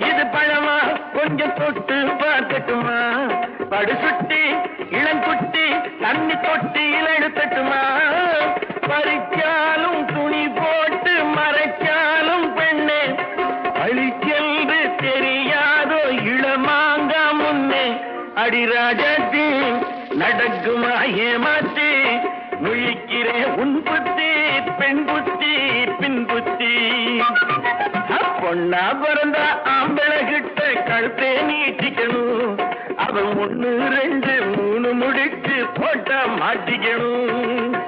இது பழமா? கொஞ்சம் தொட்டு பார்க்கட்டுமா? படு சுட்டி இளங்குட்டி தண்ணி தொட்டி எடுக்கட்டுமா பறிச்சாலும் துணி போட்டு மறைச்சாலும் பெண்ணே. அழிச்சென்று தெரியாதோ இளமாங்கா முன்னே. அடிராஜாத்தி நடக்குமா ஏமாத்தி? முழிக்கிறேன் உன்புத்தி பெண் புத்தி பின் புத்தி பொண்ணா பிறந்தா ஆம்பளை கிட்ட கழுத்தே நீட்டிக்கணும். அவன் ஒண்ணு ரெண்டு மூணு முடிச்சு போட்டா மாட்டிக்கணும்.